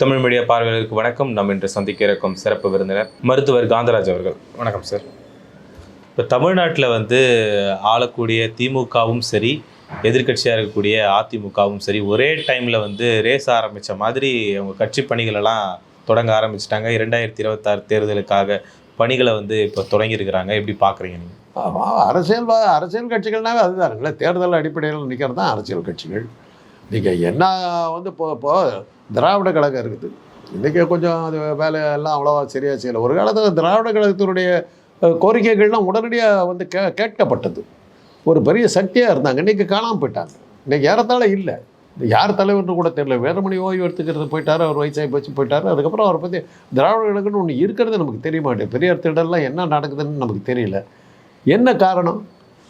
Tamil media பார்வையாளருக்கு வணக்கம். நம்ம இன்று சந்திக்க இருக்கும் சிறப்பு விருந்தினர் மருத்துவர் காந்தராஜ் அவர்கள். வணக்கம் சார். இப்போ தமிழ்நாட்டில் வந்து ஆளக்கூடிய திமுகவும் சரி எதிர்க்கட்சியாக இருக்கக்கூடிய அதிமுகவும் சரி ஒரே டைமில் வந்து ரேஸ் ஆரம்பித்த மாதிரி அவங்க கட்சி பணிகளெல்லாம் தொடங்க ஆரம்பிச்சிட்டாங்க. இரண்டாயிரத்தி இருபத்தாறு தேர்தலுக்காக பணிகளை வந்து இப்போ தொடங்கியிருக்கிறாங்க எப்படி பார்க்குறீங்க நீங்கள் அரசியல் அரசியல் கட்சிகள்னாவே அதுதானுங்களே தேர்தல் அடிப்படையில் நிற்கிறது தான் அரசியல் கட்சிகள். நீங்கள் என்ன வந்து இப்போ இப்போ திராவிட கழகம் இருக்குது. இன்றைக்கி கொஞ்சம் அது வேலையெல்லாம் அவ்வளோவா சரியாக செய்யலை. ஒரு காலத்தில் திராவிட கழகத்தினுடைய கோரிக்கைகள்லாம் உடனடியாக வந்து கே கேட்கப்பட்டது. ஒரு பெரிய சக்தியாக இருந்தாங்க. இன்றைக்கி காணாமல் போயிட்டாங்க. இன்றைக்கி ஏறத்தாழ இல்லை. யார் தலைவர்னு கூட தெரியல. வேறுமணி ஓய்வு எடுத்துக்கிறது போயிட்டார் அவர் வயசாகி போச்சு போயிட்டார். அதுக்கப்புறம் அவரை பற்றி திராவிட கழகம்னு ஒன்று இருக்கிறது நமக்கு தெரிய மாட்டேன் பெரியார் திடலாம் என்ன நடக்குதுன்னு நமக்கு தெரியல. என்ன காரணம்?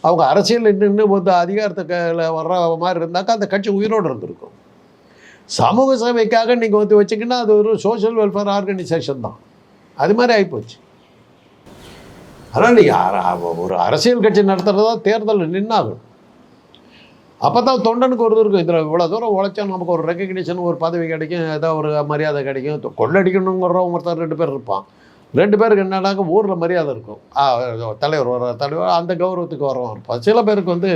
அவங்க அரசியல் நின்று வந்து அதிகாரத்துக்கு வர்ற மாதிரி இருந்தாக்கா அந்த கட்சி உயிரோடு இருந்திருக்கும். சமூக சேவைக்காக நீங்கள் வந்து வச்சிங்கன்னா அது ஒரு சோஷியல் வெல்ஃபேர் ஆர்கனைசேஷன் தான். அது மாதிரி ஆகிப்போச்சு அதனால் நீங்கள் ஒரு அரசியல் கட்சி நடத்துகிறதா தேர்தல் நின்னாகும் அப்போ தான் தொண்டனுக்கு ஒரு இருக்கும். இதில் இவ்வளோ தூரம் உழைச்சா நமக்கு ஒரு ரெக்கக்னிஷன் ஒரு பதவி கிடைக்கும் ஏதோ ஒரு மரியாதை கிடைக்கும். தொ- கொள்ளடிக்கணுங்கிறவங்க ஒருத்தர் ரெண்டு பேர் இருப்பான். ரெண்டு பேருக்கு என்னன்னாக்க ஊரில் மரியாதை இருக்கும். தலைவர் வர தலைவர் அந்த கௌரவத்துக்கு வரவன் இருப்பான் சில பேருக்கு வந்து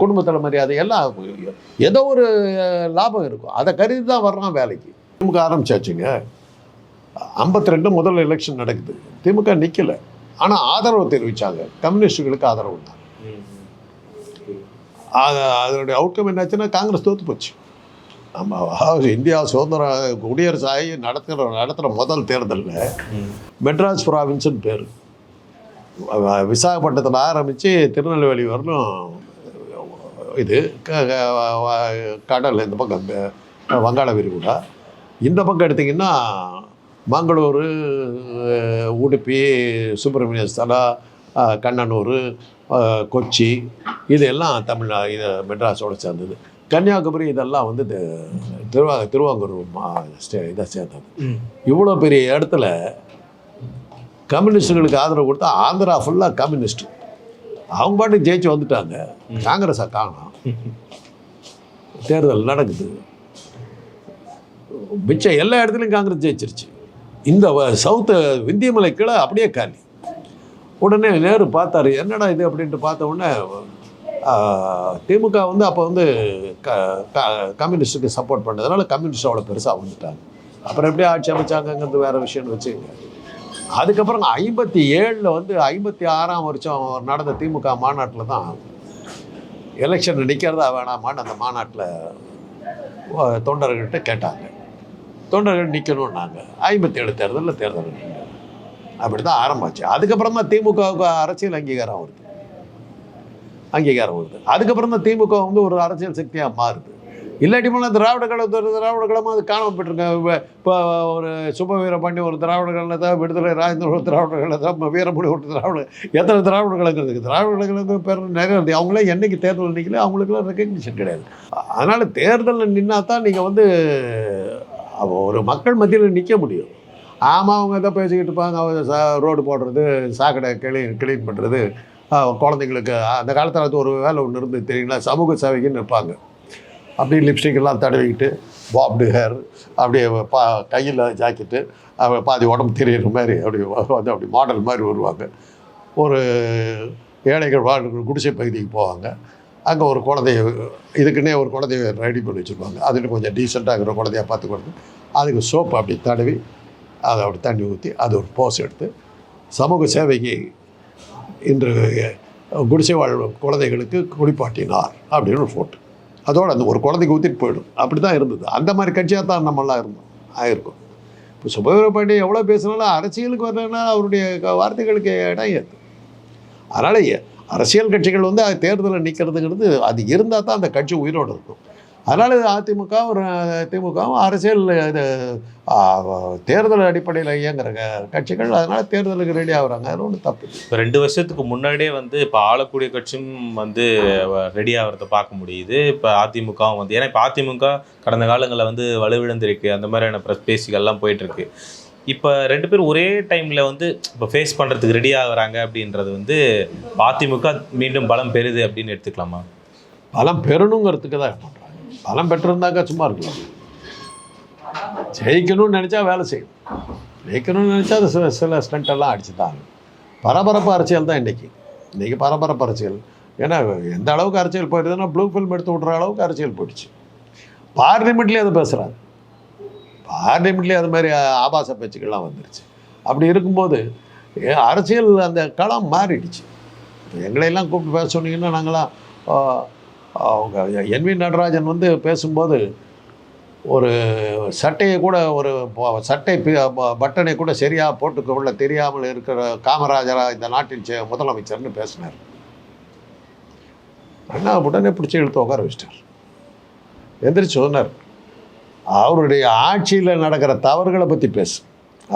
குடும்பத்தில் மரியாதை எல்லாம் ஏதோ ஒரு லாபம் இருக்கும். அதை கருதி தான் வர்றான் வேலைக்கு. திமுக ஆரம்பிச்சாச்சுங்க. ஐம்பத்தி ரெண்டு முதல் எலெக்ஷன் நடக்குது. திமுக நிற்கல ஆனால் ஆதரவு தெரிவித்தாங்க கம்யூனிஸ்டுகளுக்கு ஆதரவு தான். அது அதனுடைய அவுட்கம் என்னாச்சுன்னா காங்கிரஸ் தோற்று போச்சு. நம்ம அதாவது இந்தியா சுதந்திர குடியரசு ஆகி நடத்துகிற நடத்துகிற முதல் தேர்தலில் மெட்ராஸ் ப்ராவின்ஸ்னு பேர். விசாகப்பட்டினத்தில் ஆரம்பித்து திருநெல்வேலி வரலும் இது கடல் இந்த பக்கம் வங்காள விரிகுடா. இந்த பக்கம் எடுத்திங்கன்னா மங்களூர் உடுப்பி சுப்பிரமணிய ஸ்தலம் கண்ணனூர் கொச்சி இதெல்லாம் தமிழ்நா இது மெட்ராஸோட சேர்ந்தது. கன்னியாகுமரி இதெல்லாம் வந்து திருவா திருவாங்கூர் இதை சேர்ந்தது. இவ்வளோ பெரிய இடத்துல கம்யூனிஸ்டுகளுக்கு ஆதரவு கொடுத்தா ஆந்திரா ஃபுல்லாக கம்யூனிஸ்ட் அவங்க பாட்டுக்கு ஜெயிச்சு வந்துட்டாங்க. காங்கிரஸை காணோம். தேர்தல் நடக்குது. மிச்சம் எல்லா இடத்துலையும் காங்கிரஸ் ஜெயிச்சிருச்சு. இந்த சவுத்து விந்தியமலை கீழே அப்படியே காலி. உடனே நேரு பார்த்தாரு என்னடா இது? அப்படின்ட்டு பார்த்த உடனே திமுக வந்து அப்போ வந்து க க- கம்யூனிஸ்ட்டுக்கு சப்போர்ட் பண்ணதுனால கம்யூனிஸ்ட் அவ்வளோ பெருசாக வந்துட்டாங்க அப்புறம் எப்படி ஆட்சி அமைச்சாங்கங்கிறது வேற விஷயம்னு வச்சுங்க அதுக்கப்புறம் ஐம்பத்தி ஏழில் வந்து ஐம்பத்தி ஆறாம் வருஷம் நடந்த திமுக மாநாட்டில் தான் எலெக்ஷன் நிற்கிறதா வேணாமான்னு அந்த மாநாட்டில் தொண்டர்கள்ட்ட கேட்டாங்க. தொண்டர்கள் நிற்கணும்னாங்க ஐம்பத்தி ஏழு தேர்தலில் தேர்தல் அப்படி தான் ஆரம்பிச்சு. அதுக்கப்புறம் தான் திமுகவுக்கு அரசியல் அங்கீகாரம் வருது. அங்கீகாரம் வருது அதுக்கப்புறம் தான் திமுக வந்து ஒரு அரசியல் சக்தியாக மாறுது. இல்லாட்டி போனால் திராவிட கழகத்தோட திராவிட கழகமாக அது காணாம போயிட்டுருங்க இப்போ ஒரு சுபவீர பண்ணி ஒரு திராவிட கழகத்தை விடுதலை ராஜேந்திர ஒரு திராவிட கழகத்தை வீரமணி ஒரு திராவிட எத்தனை திராவிட கழகம் இருக்குது திராவிட கழகம் பேர் நிறைய இருக்குது அவங்களே என்னைக்கு தேர்தல் நிற்கல அவங்களுக்குலாம் ரெக்கக்னிஷன் கிடையாது. அதனால் தேர்தலில் நின்னா தான் நீங்கள் வந்து ஒரு மக்கள் மத்தியில் நிற்க முடியும். ஆமாம் அவங்க தான் பேசிக்கிட்டு இருப்பாங்க. அவங்க சா ரோடு போடுறது சாக்கடை கிளீன் கிளீன் பண்ணுறது குழந்தைங்களுக்கு. அந்த காலத்தில் அது ஒரு வேலை ஒன்று இருந்து தெரியுங்களா? சமூக சேவைக்குன்னு இருப்பாங்க அப்படியே லிப்ஸ்டிக் எல்லாம் தடவிக்கிட்டு பாப்டு ஹேர் அப்படியே பா கையில் ஜாக்கெட்டு அவ- பாதி உடம்பு தெரியுற மாதிரி அப்படி வந்து அப்படி மாடல் மாதிரி வருவாங்க. ஒரு ஏழைகள் வாழ்கிற குடிசை பகுதிக்கு போவாங்க. அங்கே ஒரு குழந்தைய இதுக்குன்னே ஒரு குழந்தைய ரெடி பண்ணி வச்சுருப்பாங்க. அதுக்கு கொஞ்சம் டீசெண்டாக இருக்கிற குழந்தைய பார்த்து கொடுத்து அதுக்கு சோப்பு அப்படி தடவி அதை அப்படி தண்ணி ஊற்றி அது ஒரு போஸ் எடுத்து சமூக சேவைக்கு இன்று குடிசை வாழ் குழந்தைகளுக்கு குளிப்பாட்டினார் அப்படின்னு ஒரு ஃபோட்டோ அதோடு அந்த ஒரு குழந்தைக்கு ஊற்றிட்டு போயிடும். அப்படி தான் இருந்தது. அந்த மாதிரி கட்சியாக தான் நம்மளாம் இருந்தோம். ஆயிருக்கும். இப்போ சுபவீர பாண்டியன் எவ்வளோ பேசினாலும் அரசியலுக்கு வரலன்னா அவருடைய வார்த்தைகளுக்கு இடம் ஏற்று அதனால் அரசியல் கட்சிகள் வந்து அது தேர்தலில் நிற்கிறதுங்கிறது அது இருந்தால் தான் அந்த கட்சி உயிரோடு இருக்கும். அதனால் அதிமுக ஒரு திமுகவும் அரசியல் இது தேர்தல் அடிப்படையில் இயங்குற க- கட்சிகள் அதனால் தேர்தலுக்கு ரெடி ஆகுறாங்க. அது ஒன்றும் தப்பு. இப்போ ரெண்டு வருஷத்துக்கு முன்னாடியே வந்து இப்போ ஆளக்கூடிய கட்சியும் வந்து ரெடி ஆகிறத பார்க்க முடியுது. இப்போ அதிமுகவும் வந்து ஏன்னா இப்போ அதிமுக கடந்த காலங்களில் வந்து வலுவிழந்திருக்கு. அந்த மாதிரியான பிரஸ் பேசிகள்லாம் போயிட்டு இருக்கு இப்போ ரெண்டு பேரும் ஒரே டைமில் வந்து இப்போ ஃபேஸ் பண்ணுறதுக்கு ரெடி ஆகுறாங்க அப்படின்றது வந்து அதிமுக மீண்டும் பலம் பெறுது அப்படின்னு எடுத்துக்கலாமா? பலம் பெறணுங்கிறதுக்கு தான் பலம் பெற்றிருந்தாக்கா சும்மா இருக்கலாம். ஜெயிக்கணும்னு நினச்சா வேலை செய்யும். ஜெயிக்கணும்னு நினச்சா அது சில சில ஸ்டண்ட் எல்லாம் அடிச்சு தான் பரபரப்பு அரசியல் தான் இன்றைக்கி இன்றைக்கி பரபரப்பு அரசியல். ஏன்னா எந்த அளவுக்கு அரசியல் போயிடுதுன்னா ப்ளூ ஃபில்ம் எடுத்து விட்ற அளவுக்கு அரசியல் போயிடுச்சு. பார்லிமெண்ட்லேயே அதை பேசுகிறாங்க பார்லிமெண்ட்லேயே அது மாதிரி ஆபாச பேச்சுக்கள்லாம் வந்துருச்சு. அப்படி இருக்கும்போது அரசியல் அந்த களம் மாறிடுச்சு. இப்ப எங்களையெல்லாம் கூப்பிட்டு பேச சொன்னீங்கன்னா நாங்களாம் அவங்க என்வி நடராஜன் வந்து பேசும்போது ஒரு சட்டையை கூட ஒரு சட்டை பட்டனை கூட சரியாக போட்டுக்கொள்ள தெரியாமல் இருக்கிற காமராஜரா இந்த நாட்டின் முதலமைச்சர்னு பேசினார். அண்ணா உடனே பிடிச்சி இழுத்து உட்கார வச்சிட்டார். எந்திரிச்சு சொன்னார் அவருடைய ஆட்சியில் நடக்கிற தவறுகளை பற்றி பேசு.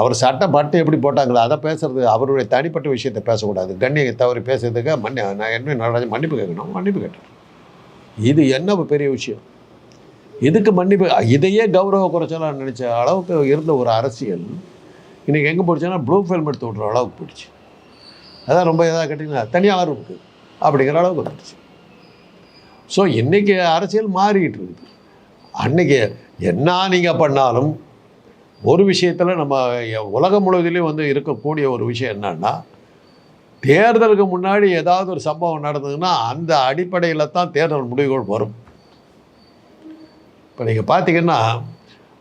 அவர் சட்டை பட்டு எப்படி போட்டாங்களோ அதை பேசுறது அவருடைய தனிப்பட்ட விஷயத்தை பேசக்கூடாது. கண்ணியை தவறி பேசுறதுக்கு மன்னி நான் என்ன நடராஜன் மன்னிப்பு கேட்கணும். மன்னிப்பு கேட்டார். இது என்ன பெரிய விஷயம்? இதுக்கு மன்னிப்பு இதையே கௌரவ குறைச்சலாம் நினச்ச அளவுக்கு இருந்த ஒரு அரசியல் இன்றைக்கி எங்கே போயிடுச்சுன்னா ப்ளூ ஃபில்ம் எடுத்து விட்ற அளவுக்கு போயிடுச்சு. அதான் ரொம்ப இதாக கேட்டிங்கன்னா தனியாக இருக்குது அப்படிங்கிற அளவுக்கு வந்துடுச்சு. ஸோ இன்றைக்கி அரசியல் மாறிக்கிட்டு இருக்குது அன்றைக்கி என்ன நீங்கள் பண்ணாலும் ஒரு விஷயத்தில் நம்ம உலகம் முழுவதிலையும் வந்து இருக்கக்கூடிய ஒரு விஷயம் என்னன்னா தேர்தலுக்கு முன்னாடி ஏதாவது ஒரு சம்பவம் நடந்ததுன்னா அந்த அடிப்படையில் தான் தேர்தல் முடிவுகள் வரும். இப்போ நீங்கள் பார்த்தீங்கன்னா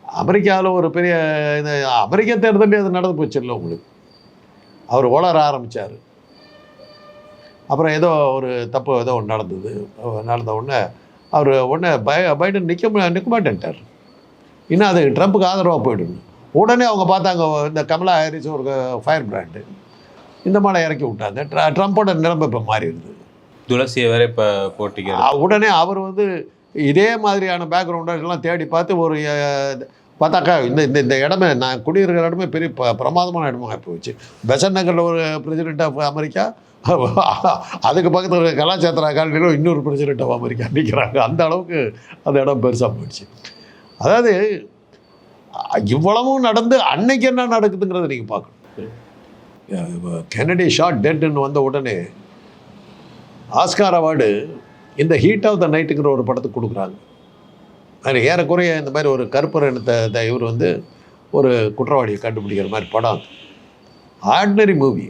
அமெரிக்காவில் ஒரு பெரிய இந்த அமெரிக்க தேர்தலே அது நடந்து போச்சு இல்லை உங்களுக்கு? அவர் உளர ஆரம்பித்தார் அப்புறம் ஏதோ ஒரு தப்பு ஏதோ ஒன்று நடந்தது. நடந்த உடனே அவர் உடனே பய பைடன் நிற்க மு- நிற்க மாட்டேன்ட்டார். இன்னும் அது ட்ரம்ப்புக்கு ஆதரவாக போயிடணும் உடனே அவங்க பார்த்தாங்க இந்த கமலா ஹாரிஸ் ஒரு ஃபயர் பிராண்டு இந்த மாதிரி இறக்கி விட்டாங்க. ட்ர- ட்ரம்ப்போட நிலைமை இப்போ மாறிடுது துளசியை வேற இப்போ போட்டிக்கிறது. அ- உடனே அவர் வந்து இதே மாதிரியான பேக்ரவுண்டெல்லாம் தேடி பார்த்து ஒரு பார்த்தாக்கா இந்த இந்த இந்த இடமே நான் குடியிருக்கிற இடமே பெரிய ப பிரமாதமான இடமா போச்சு பெசன் நகரில் ஒரு பிரசிடென்ட் ஆஃப் அமெரிக்கா அதுக்கு பக்கத்தில் இருக்க கலாச்சார காலனியில் இன்னொரு பிரசிடென்ட் ஆஃப் அமெரிக்கா நிற்கிறாங்க அந்த அளவுக்கு அந்த இடம் பெருசாக போயிடுச்சு. அதாவது இவ்வளவும் நடந்து அன்னைக்கு என்ன நடக்குதுங்கிறத நீங்கள் பார்க்கணும். கெனடி ஷாட் டெட்னு வந்த உடனே ஆஸ்கார் அவார்டு இந்த ஹீட் ஆஃப் த நைட்டுங்கிற ஒரு படத்துக்கு கொடுக்குறாங்க. அது ஏறக்குறைய இந்த மாதிரி ஒரு கருப்பர் இனத்தை இவர் வந்து ஒரு குற்றவாளியை கண்டுபிடிக்கிற மாதிரி படம் ஆர்டினரி மூவி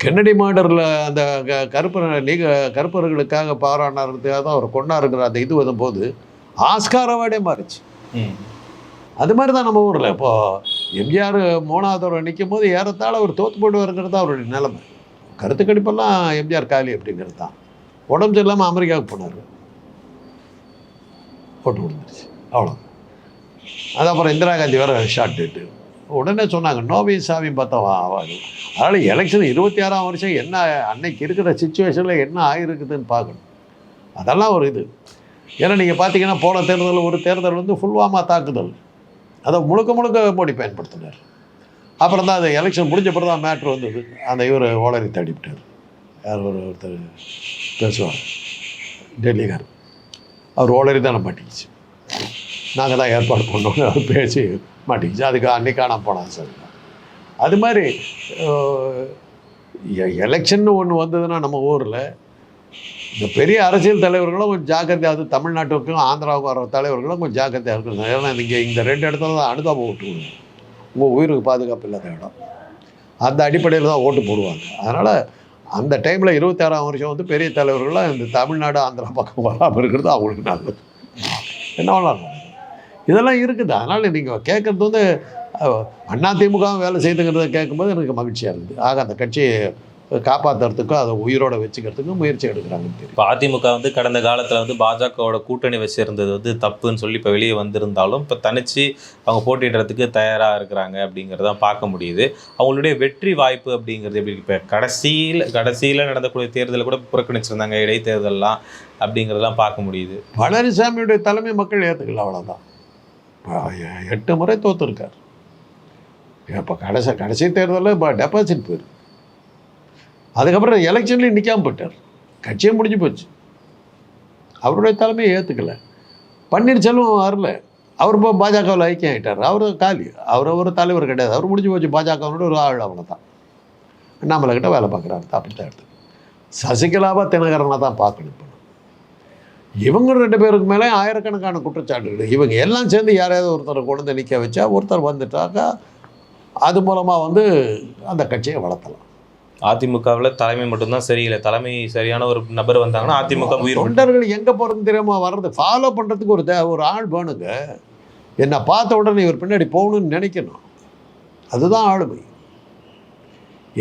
கென்னடி மாடரில் அந்த க- கருப்பர் நீங்கள் கருப்பர்களுக்காக பாராட்டுறதுக்காக தான் அவர் கொண்டாருங்கிற அந்த இது வரும்போது ஆஸ்கார் அவார்டே மாறிச்சு. ம். அது மாதிரி தான் நம்ம ஊரில். இப்போது எம்ஜிஆர் மூணாவது நிற்கும் போது ஏறத்தாழ அவர் தோத்து போடுவாருங்கிறது தான் அவருடைய நிலைமை. கருத்து கணிப்பெல்லாம் எம்ஜிஆர் காலி அப்படிங்கிறது தான். உடம்பு சரியில்லாமல் அமெரிக்காவுக்கு போனார். போட்டு கொடுத்துருச்சு. அவ்வளோ அது அப்புறம் இந்திரா காந்தி வேறு ஷார்ட் டேட்டு உடனே சொன்னாங்க நோபி சாமியும் பார்த்தா வா ஆகாது அதனால் எலெக்ஷன் இருபத்தி ஆறாம் வருஷம் என்ன அன்னைக்கு இருக்கிற சுச்சுவேஷனில் என்ன ஆகிருக்குதுன்னு பார்க்கணும். அதெல்லாம் ஒரு இது. ஏன்னா நீங்கள் பார்த்தீங்கன்னா போன தேர்தல் ஒரு தேர்தல் வந்து ஃபுல்வாமா தாக்குதல். அதை முழுக்க முழுக்க மோடி பயன்படுத்தினார். அப்புறம் தான் அந்த எலெக்ஷன் முடிஞ்ச பிறகு தான் மேட்ரு வந்தது. அந்த இவர் ஓலரி தடிவிட்டார் யார் ஒரு ஒருத்தர் பேசுவார். டெல்லிக்கார் அவர் ஓலரி தானே மாட்டிக்கிச்சு. நாங்கள் தான் ஏற்பாடு பண்ணோம் அவர் பேசி மாட்டிக்கிச்சு. அதுக்கு அன்னைக்கு காணாம போனாங்க சார். அது மாதிரி எலெக்ஷன் ஒன்று வந்ததுன்னா நம்ம ஊரில் இந்த பெரிய அரசியல் தலைவர்களும் கொஞ்சம் ஜாக்கிரதையாக அது தமிழ்நாட்டுக்கும் ஆந்திராவுக்கும் வர தலைவர்களும் கொஞ்சம் ஜாக்கிரதையாக இருக்கணும். ஏன்னா நீங்கள் இந்த ரெண்டு இடத்துல தான் அனுதாபம் ஓட்டு விடுங்க உங்கள் உயிருக்கு பாதுகாப்பு இல்லாத இடம். அந்த அடிப்படையில் தான் ஓட்டு போடுவாங்க. அதனால் அந்த டைமில் இருபத்தாறாம் வருஷம் வந்து பெரிய தலைவர்கள்லாம் இந்த தமிழ்நாடு ஆந்திரா பக்கம் வராமல் இருக்கிறது அவங்களுக்கு நல்லது. என்ன பண்ணலாம்? இதெல்லாம் இருக்குது? அதனால் நீங்கள் கேட்குறது வந்து அண்ணா திமுக வேலை செய்துங்கிறத கேட்கும்போது எனக்கு மகிழ்ச்சியாக இருக்குது. ஆக அந்த கட்சியை காப்பாற்றுறதுக்கும் அதை உயிரோட வச்சுக்கிறதுக்கும் முயற்சி எடுக்கிறாங்கன்னு தெரியும் இப்போ அதிமுக வந்து கடந்த காலத்தில் வந்து பாஜகவோட கூட்டணி வச்சிருந்தது வந்து தப்புன்னு சொல்லி இப்போ வெளியே வந்திருந்தாலும் இப்போ தனிச்சு அவங்க போட்டியிடுறதுக்கு தயாராக இருக்கிறாங்க அப்படிங்கிறத பார்க்க முடியுது. அவங்களுடைய வெற்றி வாய்ப்பு அப்படிங்கிறது எப்படி இப்போ கடைசியில் கடைசியில் நடந்தக்கூடிய தேர்தலை கூட புறக்கணிச்சிருந்தாங்க இடைத்தேர்தல்லாம் அப்படிங்கிறதெல்லாம் பார்க்க முடியுது. பழனிசாமியுடைய தலைமை மக்கள் ஏற்றுக்கல அவ்வளோதான் எட்டு முறை தோத்துருக்கார். இப்போ கடைசி கடைசி தேர்தலில் இப்போ டெபாசிட் போயிருக்கு. அதுக்கப்புறம் எலெக்ஷன்லேயும் நிற்காமல் போயிட்டார். கட்சியே முடிஞ்சு போச்சு. அவருடைய தலைமையை ஏற்றுக்கல பன்னீர்செல்வம் வரல. அவர் இப்போ பாஜகவில் ஐக்கியம் ஆகிட்டார் அவர் காலி. அவர் ஒரு தலைவர் கிடையாது. அவர் முடிஞ்சு போச்சு. பாஜகவோட ஒரு ஆள் அவ்வளோதான் அண்ணாமலை கிட்ட வேலை பார்க்குறாரு. அப்படி தான் எடுத்து சசிகலாவாக தினகரனை தான் பார்க்கணும் இப்போ. இவங்க ரெண்டு பேருக்கு மேலே ஆயிரக்கணக்கான குற்றச்சாட்டுகள். இவங்க எல்லாம் சேர்ந்து யாரையாவது ஒருத்தரை கொண்டு வந்து நிற்க வச்சா ஒருத்தர் வந்துட்டாக்கா அது மூலமாக வந்து அந்த கட்சியை வளர்த்தலாம். அதிமுகவில் தலைமை மட்டும்தான் சரியில்லை. தலைமை சரியான ஒரு நபர் வந்தாங்கன்னா அதிமுக உயிர் தொண்டர்கள் எங்கே போகிறதுன்னு தெரியாமல் வர்றது. ஃபாலோ பண்ணுறதுக்கு ஒரு ஒரு ஆள் வேணுங்க. என்னை பார்த்த உடனே இவர் பின்னாடி போகணும்னு நினைக்கணும். அதுதான் ஆளுமை.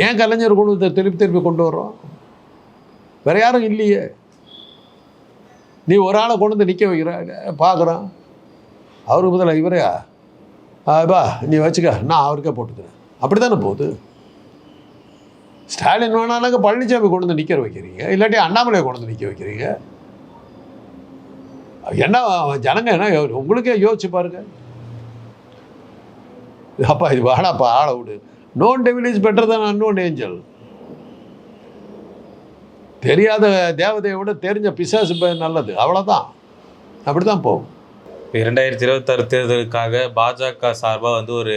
ஏன் கலைஞர் கொண்டு திருப்பி திருப்பி கொண்டு வர்றோம்? வேற யாரும் இல்லையே. நீ ஒரு ஆளை கொண்டு வந்து நிற்க வைக்கிற பார்க்குறான். அவருக்கு பதிலாக இவரையா பா நீ வச்சுக்க. நான் அவருக்கே போட்டுக்கிறேன். அப்படி தானே போகுது? ஸ்டாலின் வேணானாக்க பழனிசாமி கொண்டு வந்து நிற்க வைக்கிறீங்க இல்லாட்டி அண்ணாமலையை கொண்டு வந்து நிற்க வைக்கிறீங்க. என்ன ஜனங்க என்ன உங்களுக்கே யோசிச்சு பாருங்க. அப்பா இது வேணாப்பா ஆளை விடு. நோன் டெவில் இஸ் பெட்டர் தான் அன்னோன் ஏஞ்சல் தெரியாத தேவதையை விட தெரிஞ்ச பிசாசு நல்லது. அவ்வளோதான் அப்படி தான் போகும். இரண்டாயிரத்தி இருபத்தாறு தேர்தலுக்காக பாஜக சார்பாக வந்து ஒரு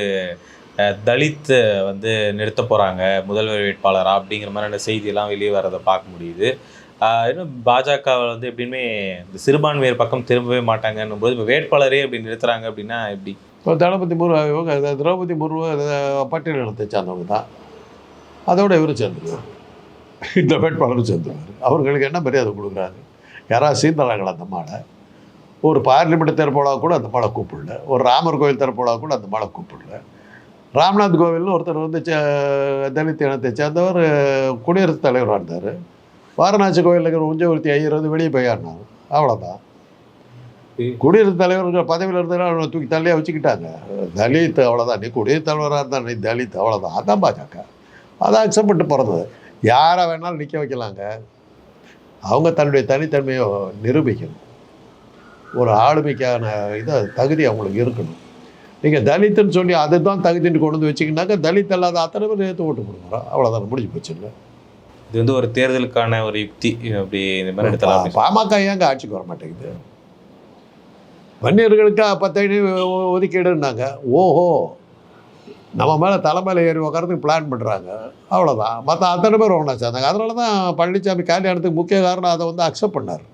தலித் வந்து நிறுத்த போகிறாங்க முதல்வர் வேட்பாளரா அப்படிங்கிற மாதிரியான செய்தியெல்லாம் வெளியே வரதை பார்க்க முடியுது. இன்னும் பாஜகவில் வந்து எப்படியுமே இந்த சிறுபான்மையர் பக்கம் திரும்பவே மாட்டாங்கன்னும் போது இப்போ வேட்பாளரே அப்படி நிறுத்துறாங்க அப்படின்னா எப்படி? இப்போ தளபதி முர்மு இவங்க திரௌபதி முர்மு பட்டியல் பட்டியலினத்தை சேர்ந்தவங்க தான். அதோட இவரும் சேர்ந்துருவார். இந்த வேட்பாளரும் சேர்ந்துருவார். அவர்களுக்கு என்ன மரியாதை கொடுக்குறாரு? யாராவது சீந்தராங்களா அந்த மாலை ஒரு பார்லிமெண்ட் திறப்போலா கூட அந்த மலை கூப்பிடல. ஒரு ராமர் கோயில் திறப்போலா கூட அந்த மலை கூப்பிடல. ராம்நாத் கோவில்னு ஒருத்தர் வந்து தலித் இனத்தை சேர்ந்தவர் குடியரசுத் தலைவராக இருந்தார். வாரணாசி கோயிலில் இருக்கிற உஞ்சவர்த்தி ஐயர் வந்து வெளியே போயாடினார் அவ்வளோதான் குடியரசுத் தலைவர்கள் பதவியில் இருந்தாலும் அவனை தூக்கி தள்ளியாக வச்சுக்கிட்டாங்க. தலித் அவ்வளோதான் நீ குடியரசுத் தலைவராக இருந்தா நீ தலித் அவ்வளோதான் அதான் பாஜக. அதை அக்செப்ட் பண்ணிட்டு பிறந்தது. யாரை வேணாலும் நிற்க வைக்கலாங்க. அவங்க தன்னுடைய தனித்தன்மையை நிரூபிக்கணும். ஒரு ஆளுமைக்கான இதை தகுதி அவங்களுக்கு இருக்கணும். நீங்கள் தலித்துன்னு சொல்லி அதுதான் தகுதின்னு கொண்டு வந்து வச்சிங்கனாக்கா தலித் அல்லாத அத்தனை பேர் ஏற்று ஓட்டு கொடுக்குறோம் அவ்வளோதான் முடிஞ்சு போச்சு இல்லை? இது வந்து ஒரு தேர்தலுக்கான ஒரு யுக்தி. அப்படி இந்த மாதிரி எடுத்தலாம் பாமக ஏங்க ஆட்சிக்கு வர மாட்டேங்குது? வன்னியர்களுக்கு பத்தடி ஒதுக்கீடுன்னாங்க. ஓஹோ நம்ம மேலே தலைமையில் ஏறி உட்காரத்துக்கு பிளான் பண்ணுறாங்க அவ்வளோதான் மற்ற அத்தனை பேர் ஒன்றா சேர்ந்தாங்க. அதனால தான் பழனிசாமி கல்யாணத்துக்கு முக்கிய காரணம் அதை வந்து அக்செப்ட் பண்ணார்.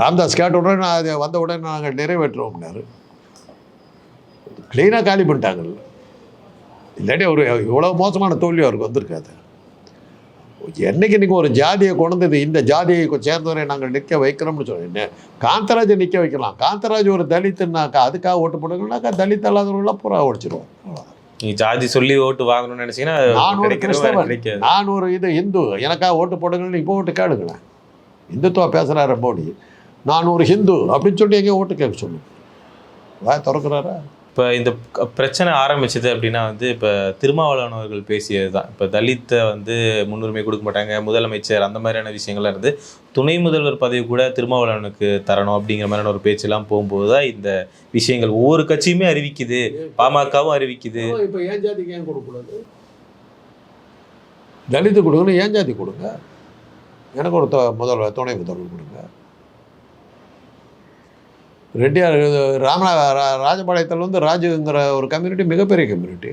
ராம்தாஸ் கேட்ட உடனே நான் அதை வந்த உடனே நாங்கள் நிறைவேற்றுவோம்னாரு. க்ளீனாக காலி பண்ணிட்டாங்கல்ல. இல்லாட்டி ஒரு இவ்வளோ மோசமான தோல்வி அவருக்கு வந்திருக்காது என்னைக்கு நீங்கள் ஒரு ஜாதியை கொண்டது இந்த ஜாதியை சேர்ந்தவரை நாங்கள் நிற்க வைக்கிறோம்னு சொல்லுங்க காந்தராஜை நிற்க வைக்கலாம். காந்தராஜ் ஒரு தலித்துனாக்கா அதுக்காக ஓட்டு போடுங்கனாக்கா தலித் அல்லாதவர்களாம் புறா ஒடிச்சிருவோம் அவ்வளவுதான். நீங்க ஜாதி சொல்லி ஓட்டு வாங்கணும்னு நினைச்சீங்கன்னா நான் ஒரு கிறிஸ்தவன். கிடைக்காது. நான் ஒரு இது இந்து. எனக்காக ஓட்டு போடுங்கன்னு இப்போ ஓட்டு கேளுங்களேன். இந்துத்துவா பேசுகிறாரு மோடி. நான் ஒரு ஹிந்து அப்படின்னு சொல்லி எங்கேயும் ஓட்டு கேட்க சொல்லுங்க. திறக்கிறாரா? இப்போ இந்த பிரச்சனை ஆரம்பிச்சது அப்படின்னா வந்து இப்போ திருமாவளவன் அவர்கள் பேசியது தான் இப்போ தலித்தை வந்து முன்னுரிமை கொடுக்க மாட்டாங்க முதலமைச்சர் அந்த மாதிரியான விஷயங்கள்லாம் இருந்து துணை முதல்வர் பதவி கூட திருமாவளவனுக்கு தரணும் அப்படிங்கிற மாதிரியான ஒரு பேச்செல்லாம் போகும்போது தான் இந்த விஷயங்கள் ஒவ்வொரு கட்சியுமே அறிவிக்குது பாமகவும் அறிவிக்குது. இப்போ ஏன் ஜாதிக்கு ஏன் கொடுக்கக்கூடாது தலித்து கொடுக்கணும் ஏன் ஜாதி கொடுங்க? எனக்கு ஒரு தொ- முதல்வர் துணை முதல்வர் கொடுங்க. ரெட்டியார் இது ராமநா ரா- ராஜபாளையத்தில் வந்து ராஜுங்கிற ஒரு கம்யூனிட்டி மிகப்பெரிய கம்யூனிட்டி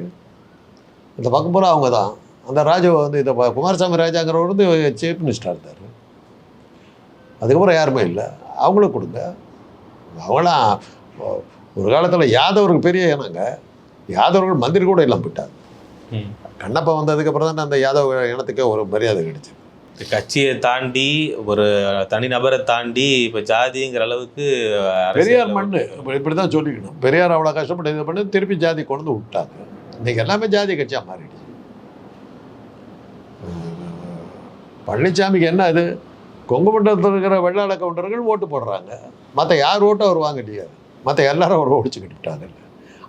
இந்த பக்கம் பூரா அவங்க தான் அந்த ராஜு வந்து இந்த ப- குமாரசாமி ராஜாங்கிறவர் வந்து சீஃப் மினிஸ்டராக இருந்தார். அதுக்கப்புறம் யாருமே இல்லை. அவங்களும் கொடுங்க. அவங்களாம் ஒரு காலத்தில் யாதவருக்கு பெரிய இனங்க. யாதவர்கள் மந்திரி கூட இல்லாமல் போயிட்டாங்க. கண்ணப்பா வந்ததுக்கப்புறம் தான் அந்த யாதவ இனத்துக்கே ஒரு மரியாதை கிடைச்சு கட்சியை தாண்டி ஒரு தனிநபரை தாண்டி இப்போ ஜாதிங்கிற அளவுக்கு பெரியார் மண் இப்படி தான் சொல்லிக்கணும். பெரியார் அவ்வளோ கஷ்டப்பட்டு இது பண்ணி திருப்பி ஜாதி கொண்டு விட்டாங்க. இன்னைக்கு எல்லாமே ஜாதி கட்சியாக மாறிடுச்சு. பழனிசாமிக்கு என்ன இது? கொங்கு மண்டலத்தில் இருக்கிற வெள்ளாள கவுண்டர்கள் ஓட்டு போடுறாங்க. மற்ற யார் ஓட்டும் அவர் வாங்க முடியாது மற்ற எல்லாரும் அவர் ஒடிச்சுக்கிட்டு விட்டாங்கல்ல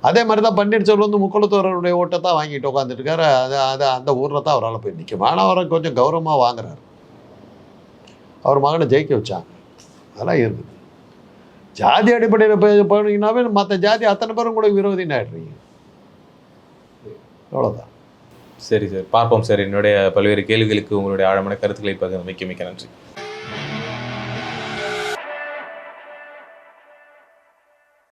அதே மாதிரி தான் பன்னீர்செல்வம் வந்து முக்குளத்தோருடைய ஓட்டை தான் வாங்கிட்டு உட்காந்துட்டு இருக்காரு அது அது அந்த ஊரில் தான் அவரால் போய் நிற்கும் ஆனால் அவரை கொஞ்சம் கௌரவமாக வாங்குறாரு. அவர் மகனை ஜெயிக்க வச்சாங்க. அதெல்லாம் இருக்குது ஜாதி அடிப்படையில் போனீங்கன்னாவே மற்ற ஜாதி அத்தனை பேரும் கூட விரோதின்னு ஆயிடுறீங்க. அவ்வளோதான் சரி சார். பார்ப்போம் சார். என்னுடைய பல்வேறு கேள்விகளுக்கு உங்களுடைய ஆழமான கருத்துக்களை பகிர்ந்து மிக்க மிக்க நன்றி.